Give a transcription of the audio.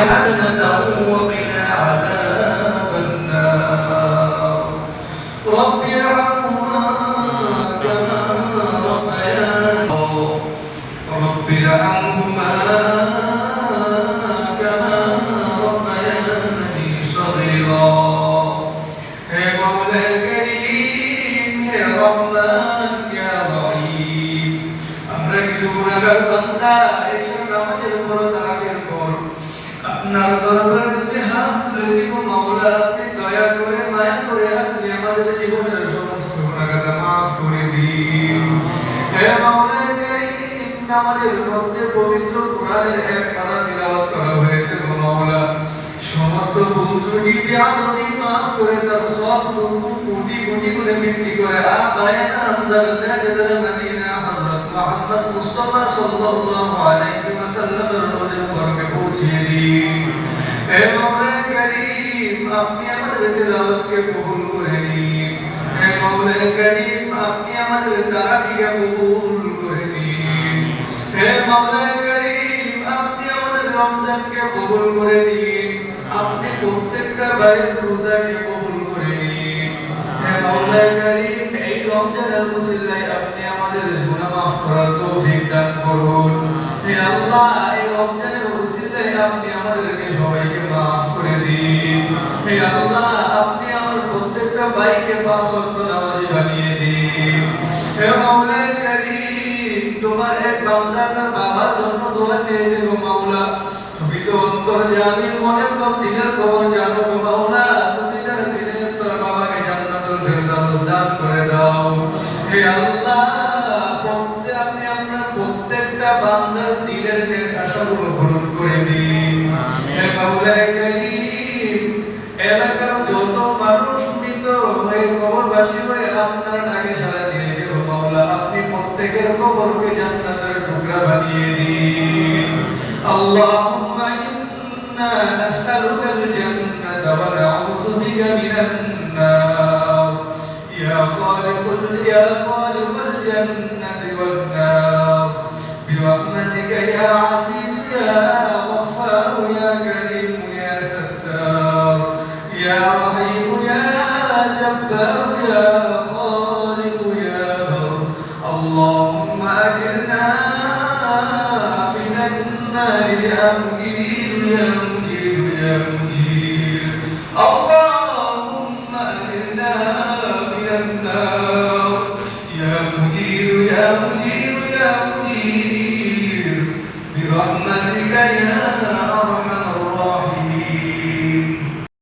حسنة وقنا عذاب النار. رب ارحمهما كما ربيان رب ارحمهما كما ربياني صغيرا. يا مولى كريم يا رحمن يا رحيم. أمرك جبنا بالبندان আপনার দরবারে দুটি হাত তুলেছি গো মাওলা আপনি দয়া করে, মায়া করে আপনি আমাদের জীবনের সমস্ত গুনাহগার মাফ করে দিন। হে মাওলা নামাজের মধ্যে পবিত্র কোরআনের এক পারা তিলাওয়াত করা হয়েছে, গো মাওলা। সমস্ত ভুল ত্রুটি বেয়াদবি মাফ করে তার সব টুকু কোটি কোটি গুণে বৃদ্ধি করে। আবায়ে নামদার দেখাদার মদিনা হযরত মুহাম্মদ মুস্তাফা সাল্লাল্লাহু আলাইহি ওয়াসাল্লামের আপনি আমাদের তিলাওয়াতকে প্রত্যেকটা ভাইয়ের রোজাকে করে নিন। হে মাওলা এই রমজানের মুসিল্লায় আপনি আমাদের মাফ করার তৌফিক দান করুন। আল্লাহ, এই রমজানের আপনি আমাদেরকে সবাইকে মাফ করে দিন। হে আল্লাহ, আপনি আমার প্রত্যেকটা ভাইকে পাঁচ ওয়াক্ত নামাজি বানিয়ে দিন। হে মাওলা করিম, তোমার এক বান্দা তার বাবার জন্য দোয়া চেয়েছে গো মাওলা। তুমি তো অন্তর জানি মনের কব দিনের খবর জানো করে দিন হে মাওলা করিম এলাকার যত মানুষ মৃত হয়ে কবরবাসী হয়ে আপনার ডাকে সাড়া দিয়েছে গো মাওলা আপনি প্রত্যেকের কবরকে জান্নাতের টুকরা বানিয়ে দিন اللهم إنا نسألك الجنة ونعوذ بك من النار يا خالق يا خالق الجنة والنار برحمتك يا عزيز يا جبار يا خالق يا بر. اللهم أجرنا من النار يا مجير يا مجير يا مجير اللهم أجرنا من النار يا مجير يا مجير يا مجير برحمتك يا أرحم